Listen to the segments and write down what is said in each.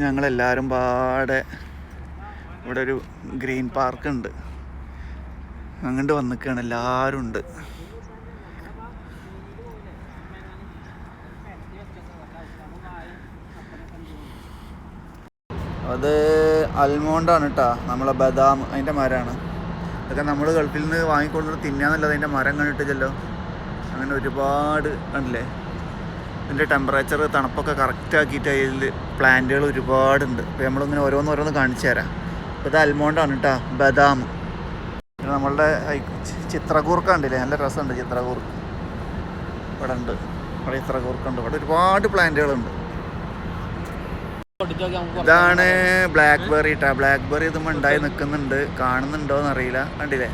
ഞങ്ങളെല്ലാവരും പാടെ ഇവിടെ ഒരു ഗ്രീൻ പാർക്ക് ഉണ്ട് അങ്ങോട്ട് വന്നിക്കാണ് എല്ലാവരും ഉണ്ട്. അത് അൽമോണ്ടാണ് കേട്ടോ നമ്മളെ ബദാം അതിന്റെ മരമാണ്. ഇതൊക്കെ നമ്മൾ ഗൾഫിൽ നിന്ന് വാങ്ങിക്കൊണ്ടു തിന്നാന്നുള്ളത് അതിന്റെ മരം കണ്ടിട്ടില്ലല്ലോ. അങ്ങനെ ഒരുപാട് കണ്ടില്ലേ? ഇതിന്റെ ടെമ്പറേച്ചർ തണുപ്പൊക്കെ കറക്റ്റ് ആക്കിയിട്ട് അതിൽ പ്ലാന്റുകൾ ഒരുപാടുണ്ട്. അപ്പോൾ നമ്മളിങ്ങനെ ഓരോന്ന് ഓരോന്ന് കാണിച്ചു തരാം. അപ്പോൾ ഇത് അൽമോണ്ടാണ് കേട്ടോ ബദാം. നമ്മളുടെ ചിത്രകൂർക്ക ഉണ്ടല്ലേ നല്ല രസമുണ്ട് ചിത്രകൂർക്ക്. ഇവിടെ ഉണ്ട്. ഇവിടെ ചിത്രകൂർക്ക ഉണ്ട് ഇവിടെ ഒരുപാട് പ്ലാന്റുകളുണ്ട് ഇതാണ് ബ്ലാക്ക് ബെറി ട്ടാ. ബ്ലാക്ക് ബെറി ഇതും ഉണ്ടായി നിൽക്കുന്നുണ്ട്. കാണുന്നുണ്ടോ എന്ന് അറിയില്ല. കണ്ടില്ലേ?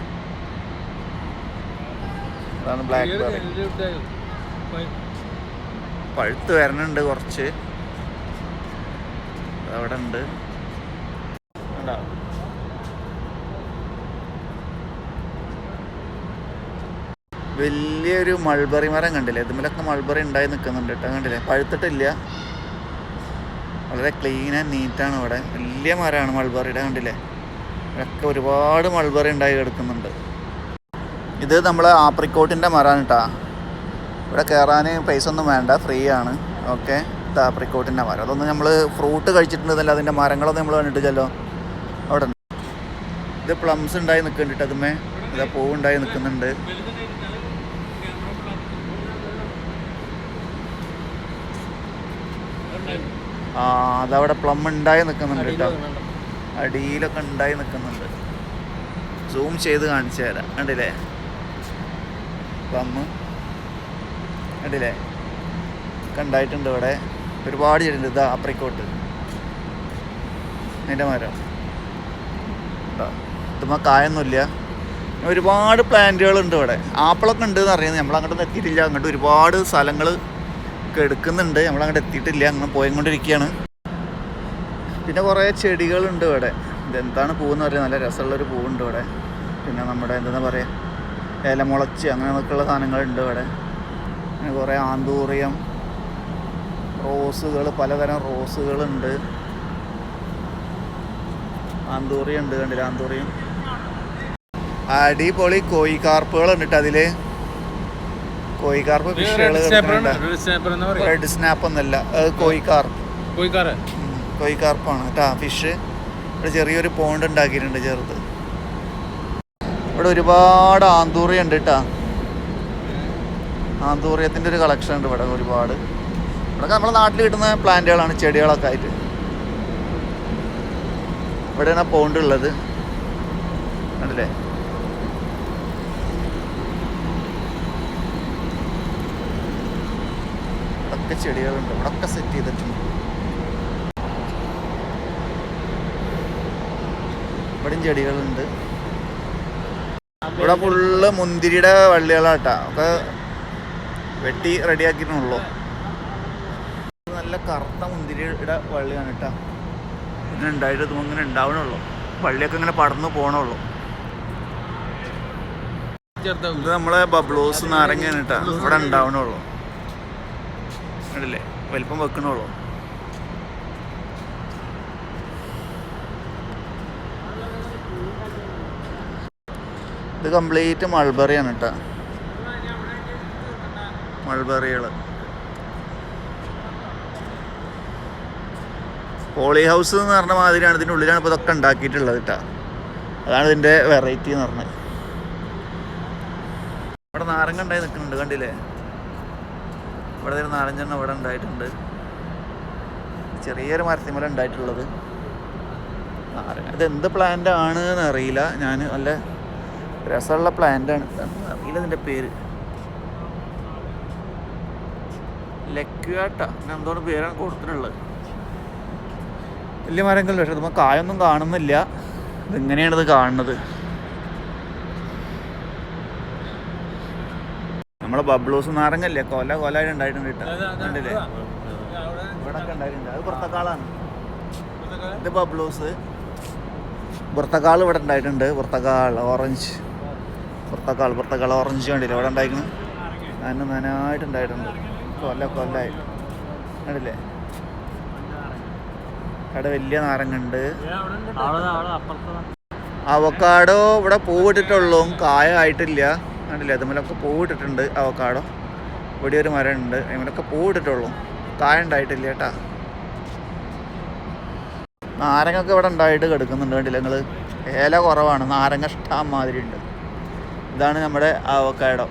അതാണ് ബ്ലാക്ക് ബെറി പഴുത്ത് വരണുണ്ട് കുറച്ച്. അവിടെ ഉണ്ട്? വലിയൊരു മൾബറി മരം കണ്ടില്ലേ? ഇതുമലൊക്കെ മൾബറി ഉണ്ടായി നിൽക്കുന്നുണ്ട് കേട്ടോ. കണ്ടില്ലേ? പഴുത്തിട്ടില്ല. വളരെ ക്ലീൻ ആൻഡ് നീറ്റാണ് ഇവിടെ. വലിയ മരമാണ് മൾബറിയുടെ കണ്ടില്ലേ? ഇവിടെയൊക്കെ ഒരുപാട് മൾബറി ഉണ്ടായി കിടക്കുന്നുണ്ട്. ഇത് നമ്മളെ ആപ്രിക്കോട്ടിന്റെ മരമാണ് കേട്ടോ. ഇവിടെ കയറാൻ പൈസ ഒന്നും വേണ്ട ഫ്രീ ആണ്. ഓക്കെ താപ്രിക്കോട്ടിന്റെ മരം. അതൊന്നും നമ്മൾ ഫ്രൂട്ട് കഴിച്ചിട്ടുണ്ടെന്നല്ല അതിന്റെ മരങ്ങളൊന്നും നമ്മൾ കണ്ടിട്ടില്ലല്ലോ. അവിടെ ഇത് പ്ലംസ് ഉണ്ടായി നിൽക്കുന്നുണ്ട് അതുമേ ഇതാ പൂവുണ്ടായി നിൽക്കുന്നുണ്ട്. ആ അതവിടെ പ്ലം ഉണ്ടായി നിൽക്കുന്നുണ്ട് കേട്ടോ. അടിയിലൊക്കെ ഉണ്ടായി നിൽക്കുന്നുണ്ട്. സൂം ചെയ്ത് കാണിച്ചു തരാം. കണ്ടില്ലേ? പ്ലം കണ്ടില്ലേ കണ്ടായിട്ടുണ്ട് ഇവിടെ. ഒരുപാട് ചെടിയുണ്ട്. ഇതാ അപ്രിക്കോട്ട് അതിന്റെ മരം. ഇതുമ്മ കായൊന്നുമില്ല. ഒരുപാട് പ്ലാന്റുകളുണ്ട് ഇവിടെ. ആപ്പിളൊക്കെ ഉണ്ട് എന്ന് അറിയുന്നത് നമ്മൾ അങ്ങോട്ട് എത്തിയിട്ടില്ല. അങ്ങോട്ട് ഒരുപാട് സ്ഥലങ്ങൾ എടുക്കുന്നുണ്ട്. നമ്മൾ അങ്ങോട്ട് എത്തിയിട്ടില്ല. അങ്ങനെ പോയിക്കൊണ്ടിരിക്കുകയാണ്. പിന്നെ കുറേ ചെടികളുണ്ട് ഇവിടെ. ഇതെന്താണ് പൂവെന്ന് പറയുന്നത് നല്ല രസമുള്ളൊരു പൂവുണ്ട് ഇവിടെ. പിന്നെ നമ്മുടെ എന്താ പറയുക ഇലമുളച്ച് അങ്ങനെയൊക്കെയുള്ള സാധനങ്ങളുണ്ട് ഇവിടെ. പിന്നെ കുറേ ആന്തൂറിയം റോസുകൾ പലതരം റോസുകളുണ്ട്. ആന്തൂറിയം ഉണ്ട് കണ്ടില്ല ആന്തൂറിയം? അടിപൊളി കോഴിക്കാർപ്പുകളുണ്ട് കേട്ടോ അതിൽ. കോഴിക്കാർപ്പ് ഫിഷുകൾ റെഡ് സ്നാപ്പ് ഒന്നല്ല അത് കോഴിക്കാർപ്പ്. കോഴിക്കാർപ്പാണ് കേട്ടാ ഫിഷ്. ഇവിടെ ചെറിയൊരു പോണ്ട് ഉണ്ടാക്കിയിട്ടുണ്ട് ചെറുത്. ഇവിടെ ഒരുപാട് ആന്തൂറിയുണ്ട് കേട്ടാ. ആന്തൂറിയത്തിന്റെ ഒരു കളക്ഷൻ ഉണ്ട് ഇവിടെ ഒരുപാട്. ഇവിടെ നമ്മുടെ നാട്ടിൽ കിട്ടുന്ന പ്ലാന്റുകളാണ് ചെടികളൊക്കെ ആയിട്ട്. ഇവിടെയാണ് പോണ്ട് ഉള്ളത്. കണ്ടില്ലേ? ഇവിടൊക്കെ ചെടികളുണ്ട്. ഇവിടൊക്കെ സെറ്റ് ചെയ്തിട്ടുണ്ട്. ഇവിടെയും ചെടികളുണ്ട്. ഇവിടെ ഫുള്ള് മുന്തിരിയുടെ വള്ളികളാട്ടാ. ഒക്കെ വെട്ടി റെഡിയാക്കിയിട്ടുള്ളൂ. നല്ല കറുത്ത മുന്തിരിയുടെ വള്ളിയാണ് കേട്ടോ. ഇങ്ങനെ ഉണ്ടായിട്ട് ഇതും ഇങ്ങനെ ഉണ്ടാവണുള്ളൂ. വള്ളിയൊക്കെ ഇങ്ങനെ പടർന്നു പോകണുള്ളൂ ഇത് നമ്മളെ ബബ്ലോസ് നാരങ്ങയാണ് കേട്ടാ. ഇവിടെ ഉണ്ടാവണുള്ളൂ. കണ്ടില്ലേ? വലിപ്പം വെക്കണുള്ളൂ. ഇത് കംപ്ലീറ്റ് മൾബറിയാണ് കേട്ടോ. മൾബറികൾ പോളി ഹൗസ് എന്ന് പറഞ്ഞ മാതിരിയാണ് ഇതിന്റെ ഉള്ളിലാണ് ഇപ്പോൾ ഇതൊക്കെ ഉണ്ടാക്കിയിട്ടുള്ളത് കേട്ടോ അതാണ് ഇതിന്റെ വെറൈറ്റി എന്ന് പറഞ്ഞത്. ഇവിടെ നാരങ്ങ ഉണ്ടായി നിൽക്കുന്നുണ്ട് കണ്ടില്ലേ? ഇവിടെ ഒരു നാരഞ്ചെണ്ണം ഇവിടെ ഉണ്ടായിട്ടുണ്ട്. ചെറിയൊരു മരത്തിമല ഉണ്ടായിട്ടുള്ളത്. നാരങ്ങ. ഇത് എന്ത് പ്ലാന്റ് ആണ് എന്ന് അറിയില്ല. ഞാൻ നല്ല രസമുള്ള പ്ലാന്റാണ് അറിയില്ല ഇതിന്റെ പേര്. ലക്വാട്ട അങ്ങനെ എന്തോന്ന് പേരാണ് കൊടുത്തിട്ടുള്ളത്? വലിയ മരങ്ങളിൽ പക്ഷെ നമ്മൾ കായൊന്നും കാണുന്നില്ല. ഇതെങ്ങനെയാണ് ഇത് കാണുന്നത്? നമ്മളെ ബബ്ലൂസ് നാരങ്ങല്ലേ? കൊല കൊല ഉണ്ടായിട്ടുണ്ട് കേട്ടോ. കണ്ടില്ലേ? ഇവിടൊക്കെ ഉണ്ടായിട്ടുണ്ട്. അത് പുറത്തക്കാളാണ് ഇത് ബബ്ലൂസ്. പുറത്തക്കാൾ ഇവിടെ ഉണ്ടായിട്ടുണ്ട്. പുറത്തക്കാൾ ഓറഞ്ച്. പുറത്തക്കാൾ പുറത്തക്കാൾ ഓറഞ്ച് കണ്ടില്ലേ? ഇവിടെ ഉണ്ടായിരിക്കണം അതിന് നന്നായിട്ടുണ്ടായിട്ടുണ്ട് കൊല്ല കൊല്ലായി. കണ്ടില്ലേ? അവിടെ വലിയ നാരങ്ങണ്ട്. അവക്കാടോ ഇവിടെ പൂവിട്ടിട്ടുള്ളൂ. കായ ആയിട്ടില്ല. കണ്ടില്ലേ? അതുമല്ലൊക്കെ പൂവിട്ടിട്ടുണ്ട് അവക്കാടോ. ഇവിടെ ഒരു മരം ഉണ്ട് അതിമലൊക്കെ പൂവിട്ടിട്ടുള്ളൂ. കായ ഉണ്ടായിട്ടില്ല കേട്ടാ. നാരങ്ങൊക്കെ ഇവിടെ ഉണ്ടായിട്ട് കിടക്കുന്നുണ്ട് കണ്ടില്ല നിങ്ങൾ ഏല കുറവാണ്. നാരങ്ങ ഇഷ്ടം മാതിരി ഉണ്ട് ഇതാണ് നമ്മുടെ അവക്കാടോ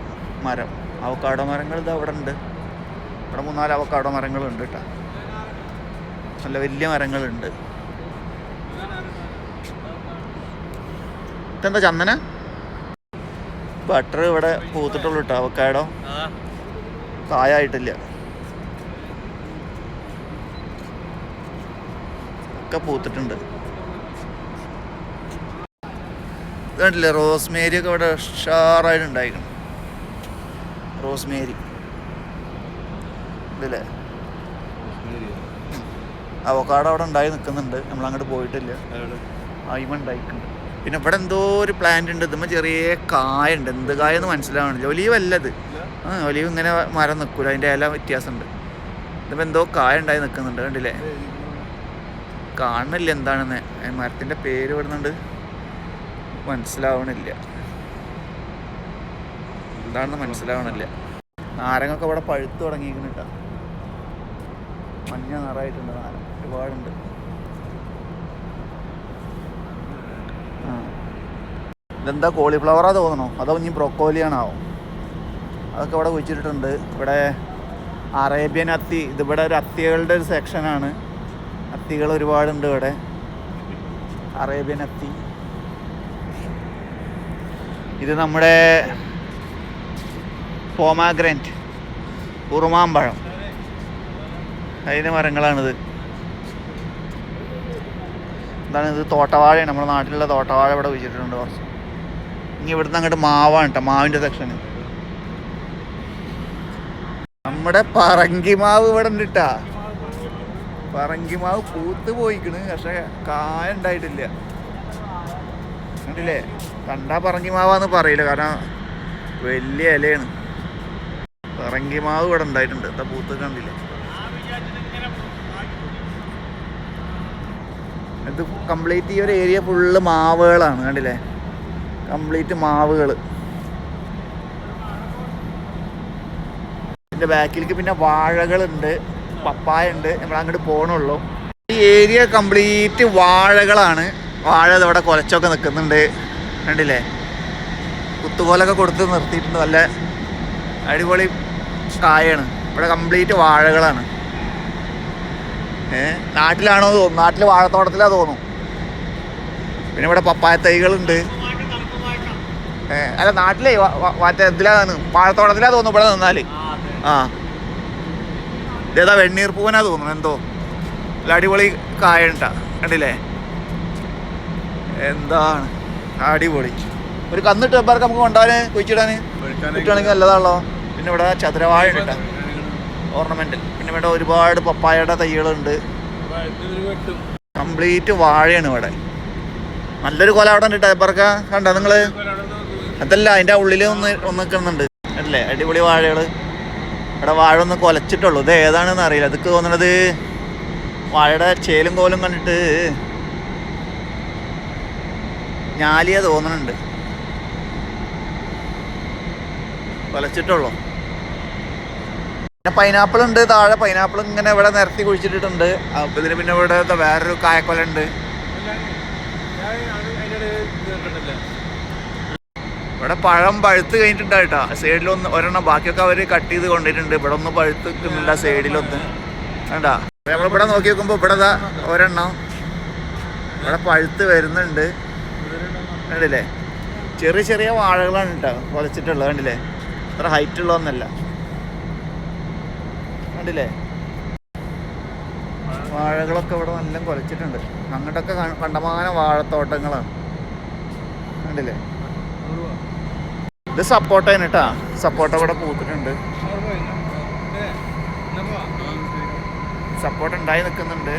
മരം. അവക്കാടോ മരങ്ങൾ ഇത് അവിടെ ഉണ്ട്. ഇവിടെ മൂന്നാൽ അവക്കാടോ മരങ്ങളുണ്ട് കേട്ടോ. നല്ല വലിയ മരങ്ങളുണ്ട്. ഇതെന്താ ചന്ദന? ബട്ടർ ഇവിടെ പൂത്തിട്ടുള്ളൂ കേട്ടോ അവക്കാടോ. കായായിട്ടില്ല. ഒക്കെ പൂത്തിട്ടുണ്ട്. കണ്ടില്ലേ റോസ്മേരി ഒക്കെ ഇവിടെ ഉഷാറായിട്ട് ഉണ്ടായിരിക്കണം റോസ്മേരി. ഇതല്ലേ അവക്കാട് അവിടെ ഉണ്ടായി നിൽക്കുന്നുണ്ട് നമ്മൾ അങ്ങോട്ട് പോയിട്ടില്ല അയിമ ഉണ്ടായിട്ടുണ്ട്. പിന്നെ ഇവിടെ എന്തോ ഒരു പ്ലാന്റ് ഉണ്ട്. ഇതുമ്പോൾ ചെറിയ കായ ഉണ്ട് എന്ത് കായ എന്ന് മനസ്സിലാവണില്ല. ഒലീവ് അല്ലത് ആ ഒലീവ് ഇങ്ങനെ മരം നിൽക്കൂല അതിന്റെ ഇല വ്യത്യാസമുണ്ട് ഇതിപ്പോൾ എന്തോ കായ ഉണ്ടായി നിൽക്കുന്നുണ്ട് കണ്ടില്ലേ? കാണുന്നില്ല എന്താണെന്ന്. മരത്തിന്റെ പേര് വിടുന്നുണ്ട് മനസ്സിലാവണില്ല. എന്താണെന്ന് മനസ്സിലാവണില്ല. നാരങ്ങൊക്കെ ഇവിടെ പഴുത്ത് തുടങ്ങിയിരിക്കുന്നു കേട്ടോ മഞ്ഞ നിറായിട്ടുണ്ട് ഒരുപാടുണ്ട്. ഇതെന്താ കോളിഫ്ലവറാ തോന്നണോ അതോ ഇനി ബ്രൊക്കോലിയാണാവും? അതൊക്കെ ഇവിടെ കുഴിച്ചിട്ടുണ്ട് ഇവിടെ അറേബ്യൻ അത്തി ഇതിവിടെ ഒരു അത്തികളുടെ ഒരു സെക്ഷനാണ്. അത്തികൾ ഒരുപാടുണ്ട് ഇവിടെ. അറേബ്യൻ അത്തി. ഇത് നമ്മുടെ പോമാഗ്രന്റ് ഉറുമാമ്പഴം അതിന്റെ മരങ്ങളാണിത്. എന്താണ് ഇത് തോട്ടവാഴയാണ്. നമ്മുടെ നാട്ടിലുള്ള തോട്ടവാഴ ഇവിടെ വെച്ചിട്ടുണ്ട് കുറച്ച്. ഇനി ഇവിടുന്ന് അങ്ങോട്ട് മാവാണ് കേട്ടോ മാവിന്റെ സെക്ഷന് നമ്മുടെ പറങ്കിമാവ് ഇവിടെ ഉണ്ട് ട്ടാ. പറങ്കിമാവ് പൂത്ത് പോയിക്കണ് പക്ഷെ കായ ഉണ്ടായിട്ടില്ല. കണ്ടില്ലേ? കണ്ടാ പറങ്കിമാവാന്ന് പറയില്ല കാരണം വലിയ ഇലയാണ്. പറങ്കിമാവ് ഇവിടെ ഉണ്ടായിട്ടുണ്ട്. എന്താ പൂത്ത് കണ്ടില്ലേ? ഇത് കംപ്ലീറ്റ് ഈ ഒരു ഏരിയ ഫുള്ള് മാവുകളാണ് കണ്ടില്ലേ? കംപ്ലീറ്റ് മാവുകൾ ഇതിന്റെ ബാക്കിലേക്ക് പിന്നെ വാഴകളുണ്ട് പപ്പായ ഉണ്ട് നമ്മൾ അങ്ങോട്ട് പോകണുള്ളൂ ഈ ഏരിയ കംപ്ലീറ്റ് വാഴകളാണ്. വാഴ ഇവിടെ കുലച്ചൊക്കെ നിൽക്കുന്നുണ്ട് കണ്ടില്ലേ? കുത്തുകോലൊക്കെ കൊടുത്ത് നിർത്തിയിട്ടുണ്ട് നല്ല അടിപൊളി കായാണ്. ഇവിടെ കംപ്ലീറ്റ് വാഴകളാണ്. നാട്ടിലാണോ തോന്നുന്നു നാട്ടിൽ വാഴത്തോട്ടത്തിലാ തോന്നുന്നു. പിന്നെ ഇവിടെ പപ്പായ തൈകളുണ്ട്. അല്ല നാട്ടിലേ മറ്റേ ഇതിലാണ് വാഴത്തോട്ടത്തിലാ തോന്നുന്നു ഇവിടെ നിന്നാൽ ആ ഇതേതാ വെണ്ണീർ പൂവനാ തോന്നുന്നു എന്തോ. നല്ല അടിപൊളി കായണ്ട കണ്ടില്ലേ? എന്താണ്? അടിപൊളി. ഒരു കന്നിട്ട് വെപ്പാർക്ക് നമുക്ക് കൊണ്ടുപോകാൻ കുഴിച്ചിടാൻ കിട്ടുവാണെങ്കിൽ നല്ലതാണല്ലോ. പിന്നെ ഇവിടെ ചതുരവാഴ ഉണ്ട് ഓർണമെന്റൽ പിന്നെ ഇവിടെ ഒരുപാട് പപ്പായയുടെ തൈകളുണ്ട്. കംപ്ലീറ്റ് വാഴയാണ് ഇവിടെ. നല്ലൊരു കൊല അവിടെ ഉണ്ട് ടൈപ്പർക്ക കണ്ടോ നിങ്ങൾ? അതല്ല അതിന്റെ ഉള്ളിൽ ഒന്ന് ഒന്ന് നിൽക്കുന്നുണ്ട് അല്ലേ അടിപൊളി വാഴകൾ. ഇവിടെ വാഴ ഒന്ന് കൊലച്ചിട്ടുള്ളൂ. ഇത് ഏതാണെന്ന് അറിയില്ല. അതൊക്കെ തോന്നണത് വാഴയുടെ ചേലും കോലും കണ്ടിട്ട് ഞാലിയ തോന്നണുണ്ട്. കൊലച്ചിട്ടുള്ളൂ. പിന്നെ പൈനാപ്പിൾ ഉണ്ട് താഴെ പൈനാപ്പിൾ ഇങ്ങനെ ഇവിടെ നിരത്തി കുഴിച്ചിട്ടിട്ടുണ്ട്. അപ്പൊ ഇതിന് പിന്നെ ഇവിടെ വേറൊരു കായക്കൊല ഉണ്ട്. ഇവിടെ പഴം പഴുത്ത് കഴിഞ്ഞിട്ടുണ്ടായിട്ടാ. സൈഡിലൊന്ന് ഒരെണ്ണം ബാക്കിയൊക്കെ അവർ കട്ട് ചെയ്ത് കൊണ്ടിട്ടുണ്ട് ഇവിടെ ഒന്ന് പഴുത്ത് സൈഡിലൊന്ന്. വേണ്ട നമ്മളിവിടെ നോക്കി നോക്കുമ്പോൾ ഇവിടെ ഒരെണ്ണം ഇവിടെ പഴുത്ത് വരുന്നുണ്ട്. കണ്ടില്ലേ? ചെറിയ ചെറിയ വാഴകളാണ് കേട്ടോ കുളച്ചിട്ടുള്ളത് കണ്ടില്ലേ? അത്ര ഹൈറ്റ് ഉള്ളതൊന്നല്ല. കണ്ടില്ലേ? വാഴകളൊക്കെ ഇവിടെ നല്ല കുലച്ചിട്ടുണ്ട്. അങ്ങോട്ടൊക്കെ കണ്ടമാന വാഴത്തോട്ടങ്ങളാണ്. കണ്ടില്ലേ? ഇത് സപ്പോർട്ട് കേട്ടാ സപ്പോർട്ട ഇവിടെ പൂത്തിട്ടുണ്ട്. സപ്പോർട്ട് ഉണ്ടായി നിൽക്കുന്നുണ്ട്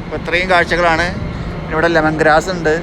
അപ്പോൾ ഇത്രയും കാഴ്ചകളാണ്. ഇവിടെ ലെമൺ ഗ്രാസ് ഉണ്ട്.